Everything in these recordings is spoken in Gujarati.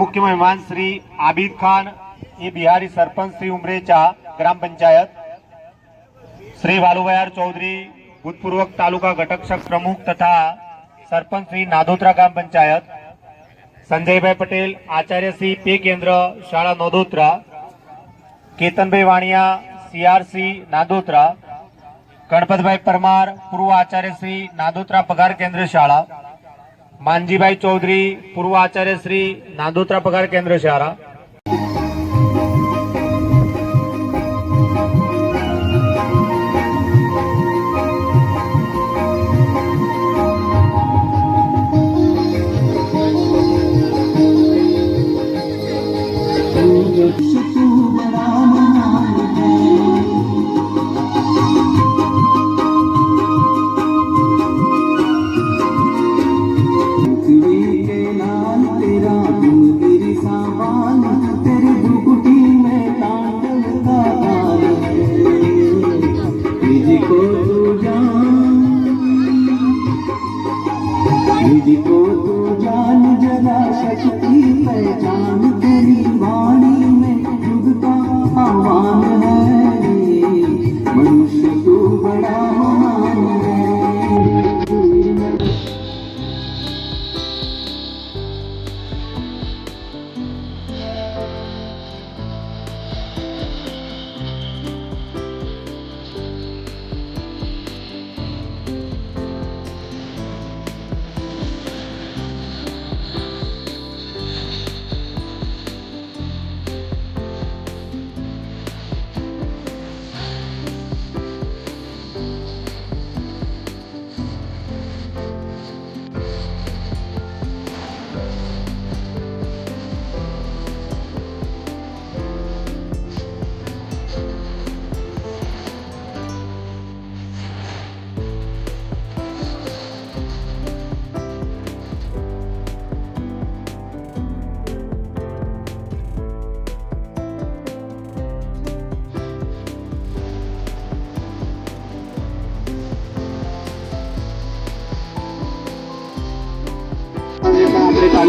મુખ્ય મહેમાન શ્રી આબિદ ખાન, એ બિહારી સરપંચ શ્રી ઉમરેચા ગ્રામ પંચાયત. શ્રી વાલુભાઈ ચૌધરી ભૂતપૂર્વ તાલુકા ઘટક પ્રમુખ તથા સરપંચ શ્રી નાદોત્રા ગ્રામ પંચાયત. સંજયભાઈ પટેલ, આચાર્ય શ્રી પે કેન્દ્ર, શાળા નોદોત્રા. કેતનભાઈ વાણિયા સીઆરસી નાદોત્રા. ગણપતભાઈ પરમાર, પૂર્વ આચાર્ય શ્રી નાદોત્રા પગાર કેન્દ્ર શાળા. માનજીભાઈ ચૌધરી પૂર્વ આચાર્ય શ્રી નાંદોત્રા પગાર કેન્દ્ર શાળા चांद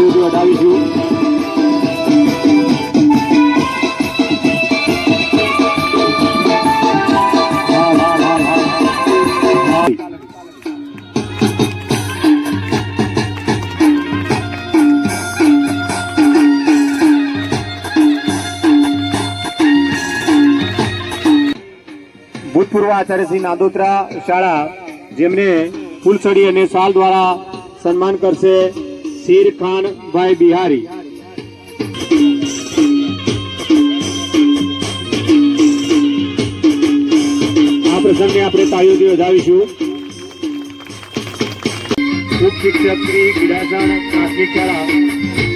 તાળીઓથી વધાવીશું. ભૂતપૂર્વ આચાર્ય શ્રી નાદોત્રા શાળા જેમને ફૂલછડી અને શાલ દ્વારા સન્માન કરશે શીર ખાન ભાઈ બિહારી. આ પ્રસંગે આપણે તાળીઓથી વધાવીશું ઉપ શિક્ષક શ્રી ગિરાસણ પ્રાથમિક શાળા.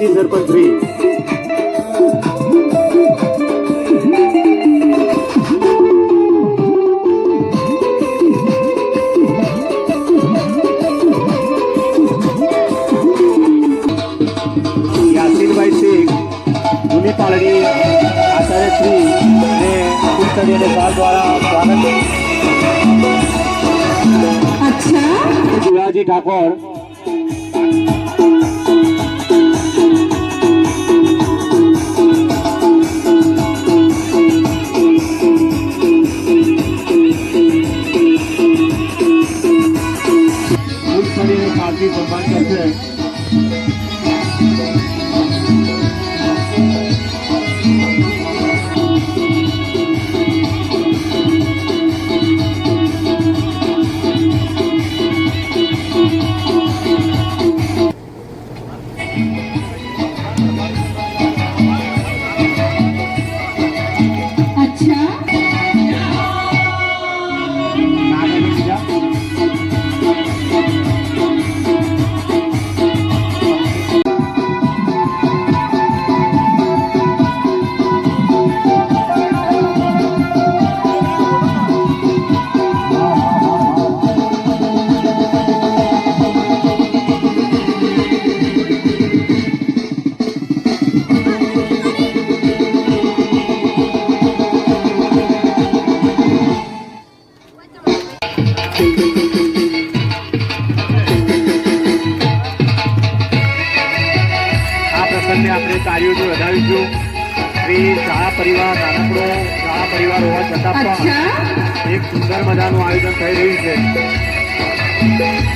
માજી સરપંચ શ્રી યાસીનભાઈ શેખ જૂની પાલડી આચાર્ય શ્રી ને ફૂલછડી અને શાલ દ્વારા સ્વાગત અચ્છા. શિવાજી ઠાકોર. અને શાલથી સન્માન અચ્છા. એક સુંદર મજાનું આયોજન થઈ રહ્યું છે.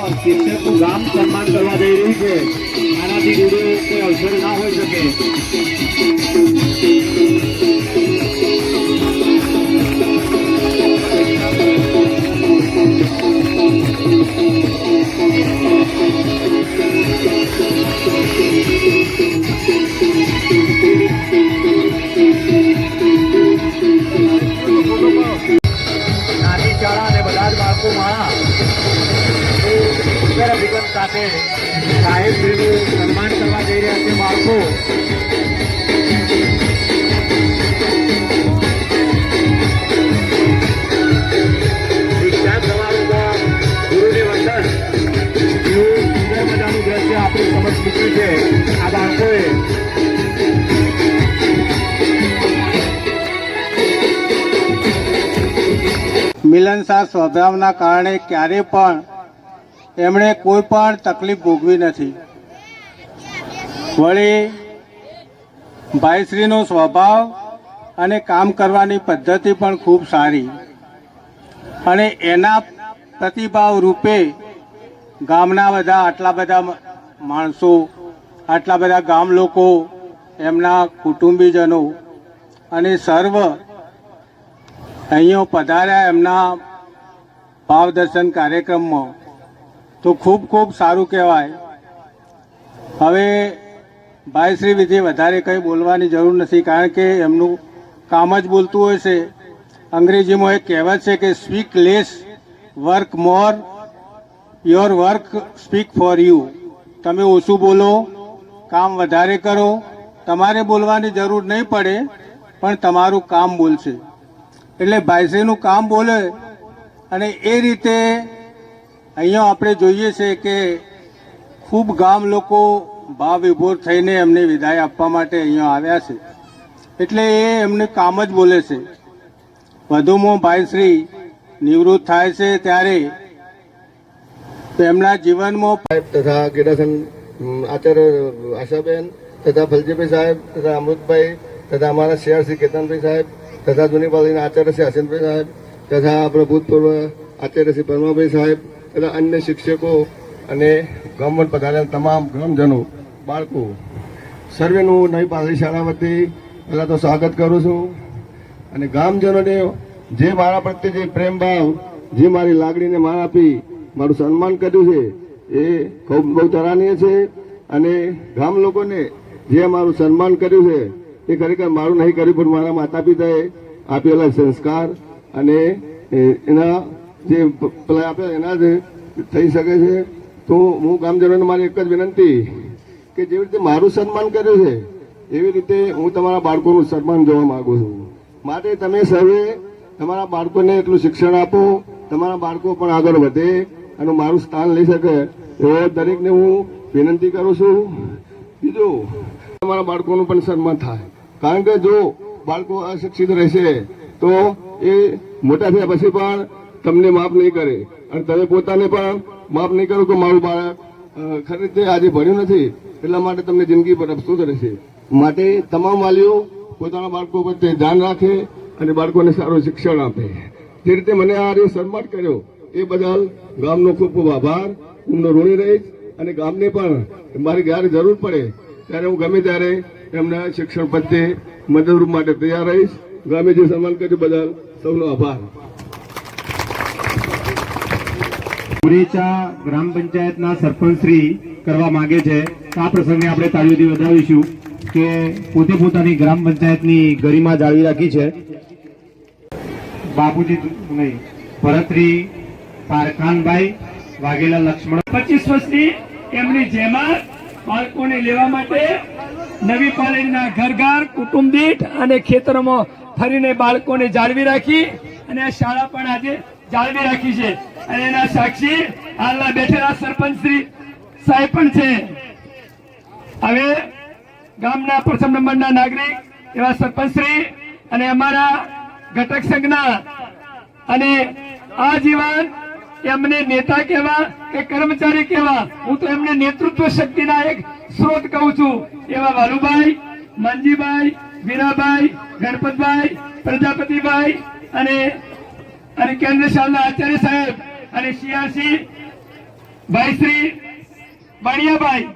શિક્ષકનું ગામ સન્માન કરવા જઈ રહ્યું છે આનાથી દૂર કોઈ અવસર ના હોઈ શકે સાથે સાહેબજીનું સન્માન કરવા જઈ રહ્યા છે બાળકો. મિલનસાર સ્વભાવના કારણે ક્યારે પણ એમણે કોઈ પણ તકલીફ ભોગવી નથી. વળી ભાઈશ્રીનો સ્વભાવ અને કામ કરવાની પદ્ધતિ પણ ખૂબ સારી. અને એના પ્રતિભાવ રૂપે ગામના બધા આટલા બધા માણસો, આટલા બધા ગામ લોકો એમના કુટુંબીજનો અને સર્વ અહીંયા પધાર્યા એમના ભાવદર્શન કાર્યક્રમમાં. તો ખૂબ ખૂબ સારું કહેવાય. હવે ભાઈશ્રી વિધિ વધારે કંઈ બોલવાની જરૂર નથી, કારણ કે એમનું કામ જ બોલતું હોય છે. અંગ્રેજીમાં એક કહેવત છે કે speak less work more your work speak for you તમે ઓછું બોલો, કામ વધારે કરો, તમારે બોલવાની જરૂર નહીં પડે, પણ તમારું કામ બોલશે. એટલે ભાઈશ્રીનું કામ બોલે અને એ રીતે અહીંયા આપણે જોઈએ છે કે ખૂબ ગામ લોકો ભાવ વિભોર થઈને એમને વિદાય આપવા માટે અહીંયા આવ્યા છે. એટલે એ એમને કામ જ બોલે છે. વધુમાં ભાઈશ્રી નિવૃત્ત થાય છે ત્યારે તેમના જીવનમાં તથા ગેડાસન આચાર્ય આશાબેન તથા ફલજીભાઈ સાહેબ તથા અમૃતભાઈ તથા અમારા શિયાળ શ્રી કેતનભાઈ સાહેબ તથા જૂની પાલીના આચાર્ય શ્રી હસનભાઈ સાહેબ તથા આપણા ભૂતપૂર્વ આચાર્ય શ્રી પરમાભાઈ સાહેબ તથા અન્ય શિક્ષકો અને ગામમાં પધારેલા તમામ ગ્રામજનો, બાળકો, સર્વેનું નવી પાલી શાળા વતી પહેલાં તો સ્વાગત કરું છું. અને ગામજનોને જે મારા પ્રત્યે જે પ્રેમ ભાવ, જે મારી લાગણીને માન આપી, મારું સન્માન કર્યું છે, એ ખૂબ બહુ સરાહનીય છે. અને ગામ લોકોને જે મારું સન્માન કર્યું છે, એ ખરેખર મારું નહીં કર્યું પણ મારા માતા પિતાએ આપેલા સંસ્કાર અને એના જે પેલા આપ્યા એના જ થઈ શકે છે, તો હું ગામજનોને મારી એક જ વિનંતી કે જેવી રીતે મારું સન્માન કર્યું છે, એવી રીતે હું તમારા બાળકોનું સન્માન જોવા માગું છું. માટે તમે સર્વે તમારા બાળકોને એટલું શિક્ષણ આપો, તમારા બાળકો પણ આગળ વધે અને મારું સ્થાન લઈ શકે, એવો દરેકને હું વિનંતી કરું છું. બીજું, તમારા બાળકોનું પણ સન્માન થાય. કારણ કે જો બાળકો અશિક્ષિત રહેશે, તો એ મોટા થયા પછી પણ તમને માફ નહીં કરે. અને તમે પોતાને પણ માફ નહીં કરો કે મારું બાળક ખરી આજે ભણ્યું નથી, એટલા માટે તમને જિંદગી પર અફસોસ રહેશે. માટે તમામ વાલીઓ પોતાના બાળકો પર ધ્યાન રાખે અને બાળકોને સારું શિક્ષણ આપે. જે રીતે મને આ રીતે સન્માન કર્યો, એ બદલ ગામનો ખૂબ ખૂબ આભાર. હું ઋણી રહીશ અને ગામને પણ મારી જ્યારે જરૂર પડે. ત્યારે હું ગમે ત્યારે એમના શિક્ષણ પ્રત્યે મદદરૂપ માટે તૈયાર રહીશ. ગામે જે સન્માન કર્યું બદલ સૌનો આભાર. ઉરેચા ગ્રામ પંચાયતના સરપંચ શ્રી કરવા માંગે છે. આ પ્રસંગે આપણે તાળીઓથી વધાવીશું કે પોતે પોતાની ગ્રામ પંચાયતની ગરિમા જાળવી રાખી છે. બાપુજી નહીં, ભરતરી પારખાનભાઈ વાઘેલા લક્ષ્મણ. પચીસ વર્ષની એમની જેમાં બાળકોને લેવા માટે નવી પાલનના ઘર ઘર કુટુંબ દીઠ અને ખેતરોમાં ફરીને બાળકોને જાળવી રાખી અને આ શાળા પણ આજે જાળવી રાખી છે. અને એના સાક્ષી હાલના બેઠેલા સરપંચ શ્રી સાહેબ પણ છે. હવે ગામના પ્રથમ નંબરના નાગરિક એવા સરપંચ શ્રી અને અમારા ઘટક સંઘના અને આ જીવન એમને નેતા કહેવા કે કર્મચારી કહેવા, હું તો એમને નેતૃત્વ શક્તિના એક સ્ત્રોત કહું છું, એવા વાલુભાઈ, માનજીભાઈ, વીરાભાઈ, ગણપતભાઈ, પ્રજાપતિભાઈ અને અને કેન્દ્ર શાળાના આચાર્ય સાહેબ અને શિયાસી ભાઈ શ્રી બાણિયાભાઈ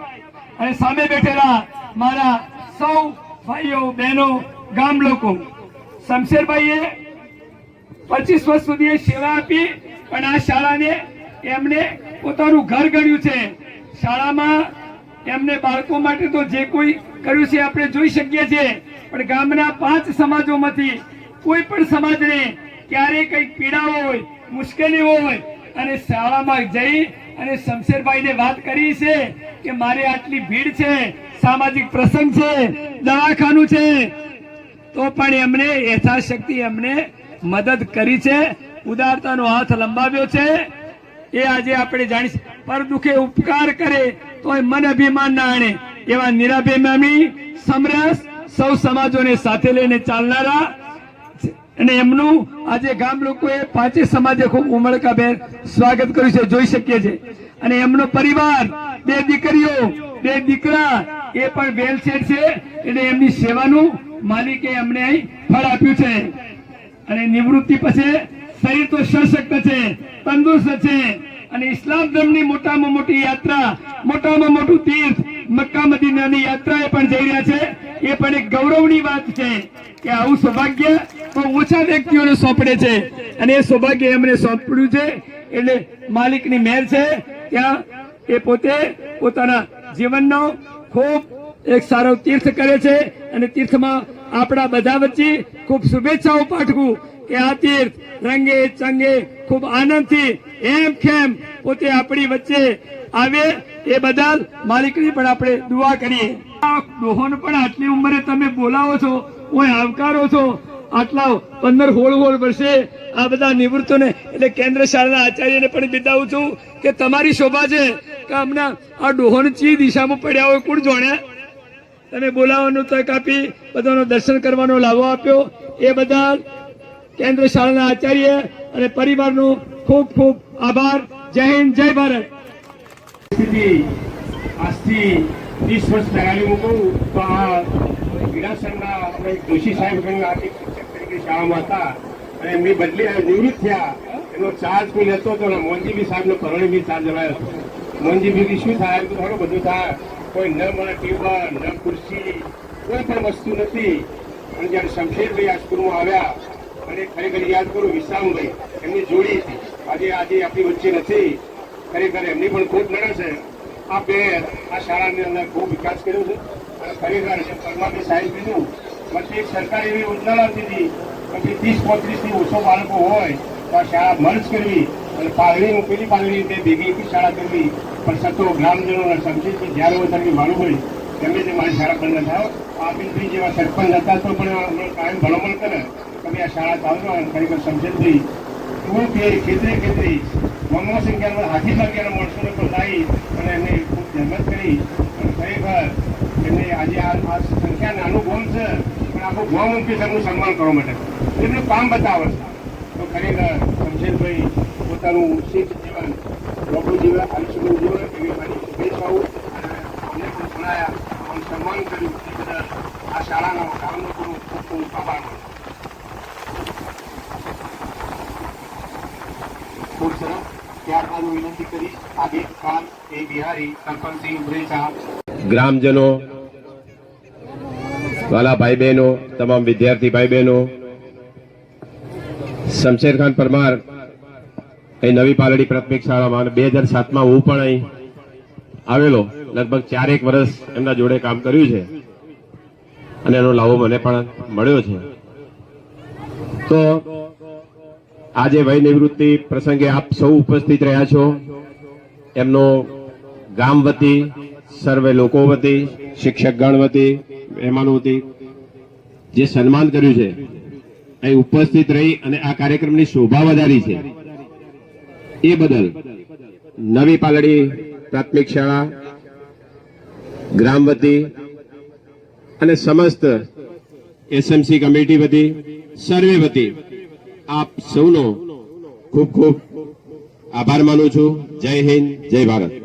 અને સામે બેઠેલા મારા સૌ ભાઈઓ, બહેનો, ગામ લોકો. શમશેરભાઈએ પચીસ વર્ષ સુધી સેવા આપી પણ આ શાળાને એમને પોતાનું ઘર ગણ્યું છે. શાળામાં એમને બાળકો માટે તો જે કોઈ કર્યું છે આપણે જોઈ શકીએ છીએ. પણ ગામના પાંચ સમાજોમાંથી કોઈ પણ સમાજને ક્યારેય કંઈક પીડા હોય મુશ્કેલી હોય અને શાળામાં જઈ અને શમશેરભાઈને વાત કરી છે કે મારે આટલી ભીડ છે, સામાજિક પ્રસંગ છે, દવાખાનું છે. તો પણ એમને યથાશક્તિ એમને મદદ કરી છે, ઉદારતાનો હાથ લંબાવ્યો છે. એ આજે આપણે જાણીશું, પર દુખે ઉપકાર કરે તો મન અભિમાન ના આણે. એવા નિરાભિમાની સમરસ સૌ સમાજોને સાથે લઈને ચાલનારા અને એમનું આજે ગામ લોકોએ પાંચે સમાજે ખૂબ ઉમળકાભેર સ્વાગત કર્યું છે, જોઈ શકીએ છે અને એમનો પરિવાર, બે દીકરીઓ, બે દીકરા, એ પણ વેલસેટ છે. એટલે એમની સેવાનું માલિકે એમને અહીં ફળ આપ્યું છે. અને નિવૃત્તિ પછી શરીર તો સશક્ત છે, તંદુરસ્ત છે. અને ઇસ્લામ ધર્મની મોટામાં મોટી યાત્રા, મોટામાં મોટું તીર્થ મક્કા મદીનાની યાત્રાએ પણ જઈ રહ્યા છે. એ પણ એક ગૌરવની વાત છે કે આવું સૌભાગ્ય બહુ ઓછા વ્યક્તિઓને સોંપડે છે. અને એ સૌભાગ્ય એમને સોંપડ્યું છે. એટલે માલિકની મહેર છે ત્યાં એ પોતે પોતાના જીવનનો ખૂબ એક સારો તીર્થ કરે છે. અને તીર્થમાં આપણા બધા વચ્ચે ખૂબ શુભેચ્છાઓ પાઠવું કે આ તીર્થ રંગે ચંગે ખૂબ આનંદથી એમ ખેમ પોતે આપણી વચ્ચે આવે એ બદલ માલિકની પણ આપણે દુઆ કરીએ. ડોહોને પણ આટલી ઉંમરે તમે બોલાવો છો, ઓય આવકારો છો, આટલા પંદર હોળ હોળ વર્ષે આ બધા નિવૃત્તોને, એટલે કેન્દ્ર શાળાના આચાર્યને પણ બિદાવું છું કે તમારી શોભા છે કે હમણાં આ ડોહન ચી દિશામાં પડ્યા હોય, કોણ જોણે? તમે બોલાવવાનું તક આપી, બધાનો દર્શન કરવાનો લાભો આપ્યો. એ બદલ કેન્દ્ર શાળાના આચાર્ય અને પરિવારનો ખૂબ ખૂબ આભાર. જય હિન્દ, જય ભારત. સ્થિતિ આજથી ત્રીસ વર્ષ પહેલાની હું તો આ વિરાસરના આપણે જોશી સાહેબ તરીકે શાળામાં હતા અને એમની બદલી નિવૃત્ત થયા. એનો ચાર્જ કોઈ લેતો હતો અને મોંજીબી સાહેબનો કરોડી બી ચાર્જ લેવાયો હતો. મોંજીબી શું થાય? એમ તો થોડું બધું થાય. કોઈ ન મળે ટેબલ ન ખુરશી, કોઈ પણ વસ્તુ નથી. અને જ્યારે શમશેરભાઈ આ સ્કૂલમાં આવ્યા અને ખરેખર યાદ કરું વિશ્રામભાઈ એમની જોડી હતી. આજે આજે આપણી વચ્ચે નથી. ખરેખર એમની પણ ખૂબ નડે છે. આ બે આ શાળાની અંદર ખૂબ વિકાસ કર્યો છે. અને ખરેખર જે પરમાબી સાહેબ કીધું પછી એક સરકાર એવી યોજના લાવતી હતી, પછી ત્રીસ પોત્રીસથી ઓછો બાળકો હોય, તો આ શાળા મર્જ કરવી અને પાલણી પેલી પાલણી તે ભેગી એક શાળા કરવી. પણ સતો ગ્રામજનોના સમજી જ્યારે વધારે મારું હોય, તેમને જે મારી શાળા બંધ થાય. આ બિલકુલ જેવા સરપંચ હતા, તો પણ કાયમ ભલામણ કરે. તમે આ શાળા ચાલુ અને ખરેખર સમજણભાઈ એવું કે ખેતરે ખેતરે મનમોહન સંખ્યામાં હાથી સંખ્યાના માણસોને તો લાવી અને એમને ખૂબ જહેમત કરી. અને ખરેખર એમને આજે આ સંખ્યા નાનું ગોમ છે, પણ આખું ગોમ મૂકી છે સન્માન કરવા માટે. એમનું કામ બતાવે છે. તો ખરેખર શમશેરભાઈ પોતાનું શીખ જીવન, લોકો જીવન આયુષ્યનું જીવન એવી મારી શુભેચ્છાઓ અને અમને પણ અમને સન્માન કર્યું. એ બદલ આ શાળાના કામનો ખૂબ ખૂબ આભાર માનું ખૂબ સરસ ત્યારબાદ વિનંતી કરીશ આદિત ખાન, એ બિહારી સરપંચસિંહ ઉમરેચા ગ્રામજનો, વાલા ભાઈ બહેનો તમામ વિદ્યાર્થી ભાઈ બહેનો શમશેર ખાન પરમાર અહીં નવી પાલડી પ્રાથમિક શાળામાં બે હજાર સાતમાં હું પણ અહીં આવેલો, લગભગ ચારેક વર્ષ એમના જોડે કામ કર્યું છે. અને એનો લાભો મને પણ મળ્યો છે. તો આજે વય નિવૃત્તિ પ્રસંગે આપ સૌ ઉપસ્થિત રહ્યા છો. એમનો ગામ વતી, સર્વે લોકો વતી શિક્ષકગણ વતી, મહેમાનો વતી જે સન્માન કર્યું છે અહીં ઉપસ્થિત રહી અને આ કાર્યક્રમની શોભા વધારી છે. એ બદલ નવી પાલડી પ્રાથમિક શાળા, ગ્રામ વતી અને સમસ્ત એસએમસી કમિટી વતી, સર્વે વતી આપ સૌનો ખૂબ ખૂબ આભાર માનું છું. જય હિન્દ જય ભારત.